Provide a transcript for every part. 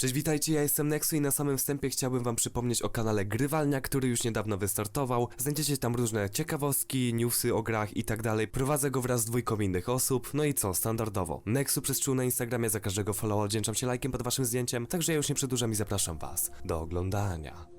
Cześć, witajcie, ja jestem Nexu i na samym wstępie chciałbym wam przypomnieć o kanale Grywalnia, który już niedawno wystartował. Znajdziecie tam różne ciekawostki, newsy o grach i tak dalej. Prowadzę go wraz z dwójką innych osób. No i co, standardowo. Nexu przez na Instagramie, za każdego followa oddzięczam się lajkiem pod waszym zdjęciem, także ja już nie przedłużam i zapraszam was do oglądania.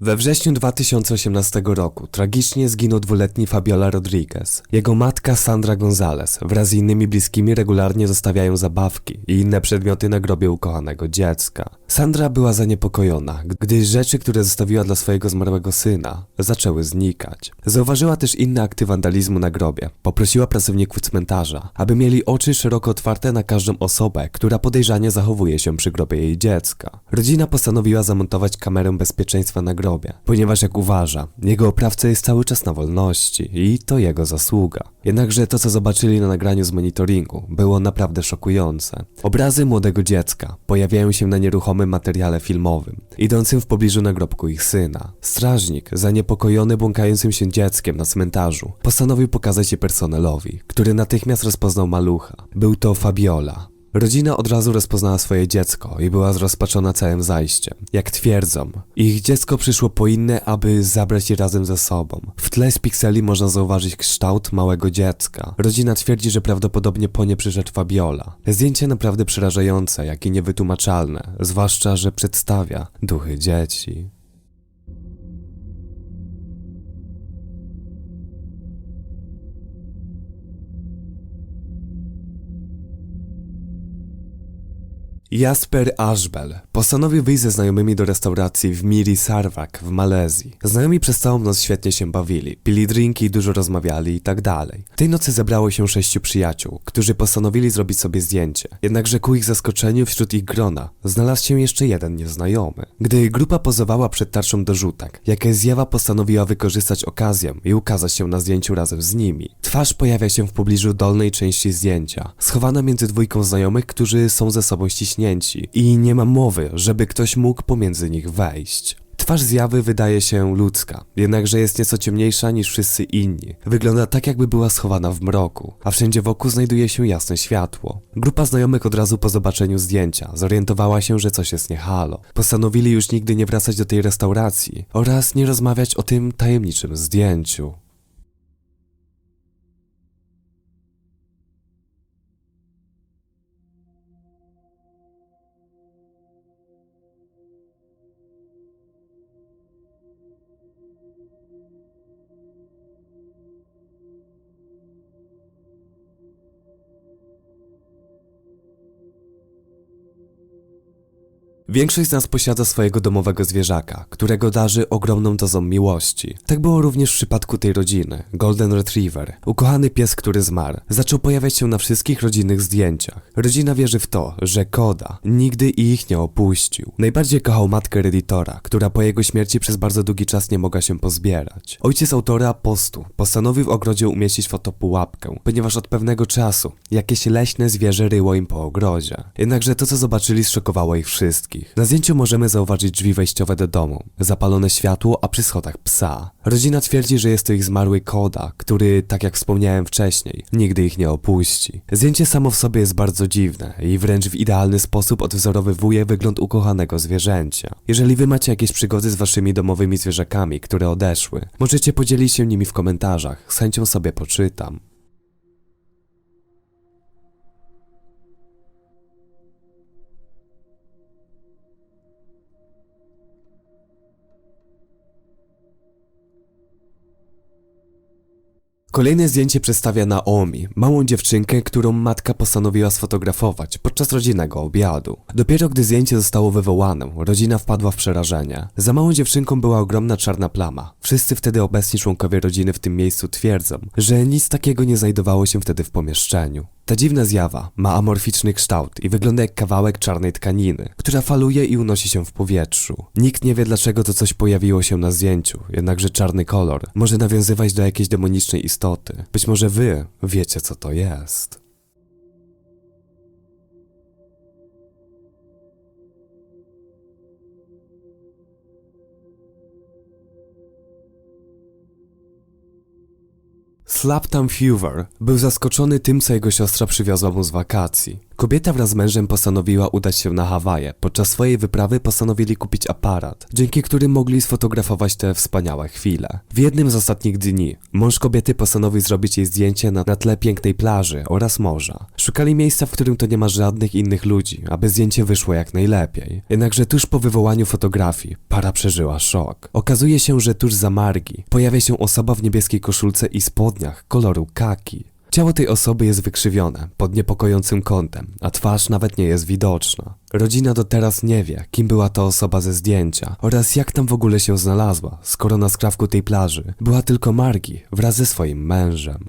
We wrześniu 2018 roku tragicznie zginął dwuletni Fabiola Rodriguez. Jego matka Sandra Gonzalez wraz z innymi bliskimi regularnie zostawiają zabawki i inne przedmioty na grobie ukochanego dziecka. Sandra była zaniepokojona, gdyż rzeczy, które zostawiła dla swojego zmarłego syna, zaczęły znikać. Zauważyła też inne akty wandalizmu na grobie. Poprosiła pracowników cmentarza, aby mieli oczy szeroko otwarte na każdą osobę, która podejrzanie zachowuje się przy grobie jej dziecka. Rodzina postanowiła zamontować kamerę bezpieczeństwa na grobie, ponieważ jak uważa, jego oprawca jest cały czas na wolności i to jego zasługa. Jednakże to, co zobaczyli na nagraniu z monitoringu, było naprawdę szokujące. Obrazy młodego dziecka pojawiają się na nieruchomym materiale filmowym, idącym w pobliżu nagrobku ich syna. Strażnik, zaniepokojony błąkającym się dzieckiem na cmentarzu, postanowił pokazać je personelowi, który natychmiast rozpoznał malucha. Był to Fabiola, Rodzina od razu rozpoznała swoje dziecko i była zrozpaczona całym zajściem. Jak twierdzą, ich dziecko przyszło po inne, aby zabrać je razem ze sobą. W tle z pikseli można zauważyć kształt małego dziecka. Rodzina twierdzi, że prawdopodobnie po nie przyszedł Fabiola. Zdjęcie naprawdę przerażające, jak i niewytłumaczalne, zwłaszcza, że przedstawia duchy dzieci. Jasper Ashbel postanowił wyjść ze znajomymi do restauracji w Miri Sarwak w Malezji. Znajomi przez całą noc świetnie się bawili, pili drinki, dużo rozmawiali i tak dalej. Tej nocy zebrało się sześciu przyjaciół, którzy postanowili zrobić sobie zdjęcie. Jednakże ku ich zaskoczeniu wśród ich grona znalazł się jeszcze jeden nieznajomy. Gdy grupa pozowała przed tarczą do rzutek, jakaś zjawa postanowiła wykorzystać okazję i ukazać się na zdjęciu razem z nimi. Twarz pojawia się w pobliżu dolnej części zdjęcia, schowana między dwójką znajomych, którzy są ze sobą ściśnięci i nie ma mowy, żeby ktoś mógł pomiędzy nich wejść. Twarz zjawy wydaje się ludzka, jednakże jest nieco ciemniejsza niż wszyscy inni. Wygląda tak, jakby była schowana w mroku, a wszędzie wokół znajduje się jasne światło. Grupa znajomych od razu po zobaczeniu zdjęcia zorientowała się, że coś jest nie halo. Postanowili już nigdy nie wracać do tej restauracji oraz nie rozmawiać o tym tajemniczym zdjęciu. Thank you. Większość z nas posiada swojego domowego zwierzaka, którego darzy ogromną dozą miłości. Tak było również w przypadku tej rodziny. Golden Retriever, ukochany pies, który zmarł, zaczął pojawiać się na wszystkich rodzinnych zdjęciach. Rodzina wierzy w to, że Koda nigdy ich nie opuścił. Najbardziej kochał matkę Redditora, która po jego śmierci przez bardzo długi czas nie mogła się pozbierać. Ojciec autora postu postanowił w ogrodzie umieścić fotopułapkę, ponieważ od pewnego czasu jakieś leśne zwierzę ryło im po ogrodzie. Jednakże to, co zobaczyli, zszokowało ich wszystkich. Na zdjęciu możemy zauważyć drzwi wejściowe do domu, zapalone światło, a przy schodach psa. Rodzina twierdzi, że jest to ich zmarły Koda, który, tak jak wspomniałem wcześniej, nigdy ich nie opuści. Zdjęcie samo w sobie jest bardzo dziwne i wręcz w idealny sposób odwzorowywuje wygląd ukochanego zwierzęcia. Jeżeli wy macie jakieś przygody z waszymi domowymi zwierzakami, które odeszły, możecie podzielić się nimi w komentarzach, z chęcią sobie poczytam. Kolejne zdjęcie przedstawia Naomi, małą dziewczynkę, którą matka postanowiła sfotografować podczas rodzinnego obiadu. Dopiero gdy zdjęcie zostało wywołane, rodzina wpadła w przerażenie. Za małą dziewczynką była ogromna czarna plama. Wszyscy wtedy obecni członkowie rodziny w tym miejscu twierdzą, że nic takiego nie znajdowało się wtedy w pomieszczeniu. Ta dziwna zjawa ma amorficzny kształt i wygląda jak kawałek czarnej tkaniny, która faluje i unosi się w powietrzu. Nikt nie wie dlaczego to coś pojawiło się na zdjęciu, jednakże czarny kolor może nawiązywać do jakiejś demonicznej istoty. Być może wy wiecie co to jest. Slaptam Fever był zaskoczony tym, co jego siostra przywiozła mu z wakacji. Kobieta wraz z mężem postanowiła udać się na Hawaje. Podczas swojej wyprawy postanowili kupić aparat, dzięki którym mogli sfotografować te wspaniałe chwile. W jednym z ostatnich dni mąż kobiety postanowił zrobić jej zdjęcie na, na tle pięknej plaży oraz morza. Szukali miejsca, w którym to nie ma żadnych innych ludzi, aby zdjęcie wyszło jak najlepiej. Jednakże tuż po wywołaniu fotografii para przeżyła szok. Okazuje się, że tuż za Margi pojawia się osoba w niebieskiej koszulce i spodniach koloru kaki. Ciało tej osoby jest wykrzywione, pod niepokojącym kątem, a twarz nawet nie jest widoczna. Rodzina do teraz nie wie, kim była to osoba ze zdjęcia oraz jak tam w ogóle się znalazła, skoro na skrawku tej plaży była tylko Margi wraz ze swoim mężem.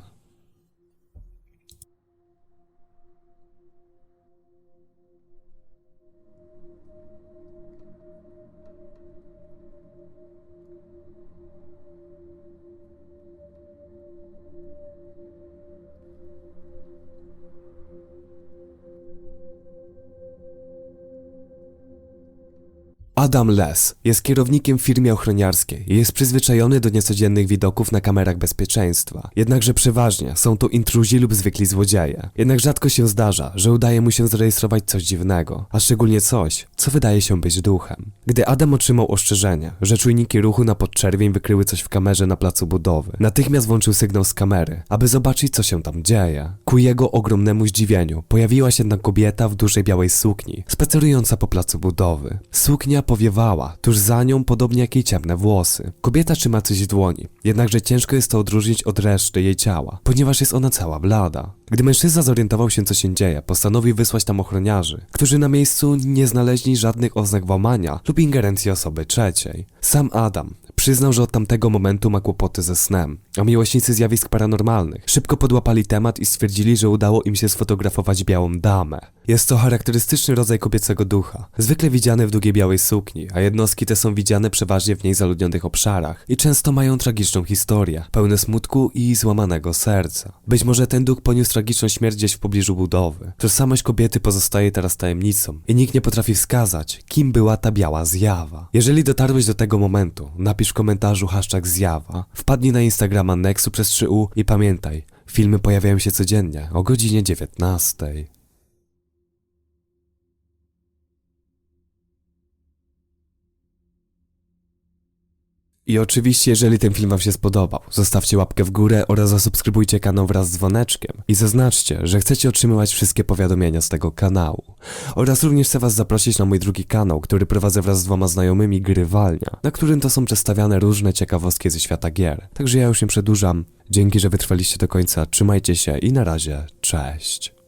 Adam Les jest kierownikiem w firmie ochroniarskiej i jest przyzwyczajony do niecodziennych widoków na kamerach bezpieczeństwa. Jednakże przeważnie są to intruzi lub zwykli złodzieje. Jednak rzadko się zdarza, że udaje mu się zarejestrować coś dziwnego, a szczególnie coś, co wydaje się być duchem. Gdy Adam otrzymał ostrzeżenie, że czujniki ruchu na podczerwień wykryły coś w kamerze na placu budowy, natychmiast włączył sygnał z kamery, aby zobaczyć co się tam dzieje. Ku jego ogromnemu zdziwieniu pojawiła się jedna kobieta w dużej białej sukni, spacerująca po placu budowy. Suknia powiewała, tuż za nią podobnie jak jej ciemne włosy. Kobieta trzyma coś w dłoni, jednakże ciężko jest to odróżnić od reszty jej ciała, ponieważ jest ona cała blada. Gdy mężczyzna zorientował się co się dzieje, postanowił wysłać tam ochroniarzy, którzy na miejscu nie znaleźli żadnych oznak włamania lub ingerencji osoby trzeciej. Sam Adam Przyznał, że od tamtego momentu ma kłopoty ze snem, a miłośnicy zjawisk paranormalnych szybko podłapali temat i stwierdzili, że udało im się sfotografować białą damę. Jest to charakterystyczny rodzaj kobiecego ducha, zwykle widziany w długiej białej sukni, a jednostki te są widziane przeważnie w niej zaludnionych obszarach i często mają tragiczną historię, pełne smutku i złamanego serca. Być może ten duch poniósł tragiczną śmierć gdzieś w pobliżu budowy. Tożsamość kobiety pozostaje teraz tajemnicą i nikt nie potrafi wskazać, kim była ta biała zjawa. Jeżeli dotarłeś do tego momentu, napisz w komentarzu hashtag zjawa, wpadnij na Instagrama Nexu przez 3U i pamiętaj, filmy pojawiają się codziennie o godzinie 19. I oczywiście, jeżeli ten film Wam się spodobał, zostawcie łapkę w górę oraz zasubskrybujcie kanał wraz z dzwoneczkiem i zaznaczcie, że chcecie otrzymywać wszystkie powiadomienia z tego kanału. Oraz również chcę Was zaprosić na mój drugi kanał, który prowadzę wraz z dwoma znajomymi Grywalnia, na którym to są przedstawiane różne ciekawostki ze świata gier. Także ja już nie przedłużam. Dzięki, że wytrwaliście do końca, trzymajcie się i na razie, cześć.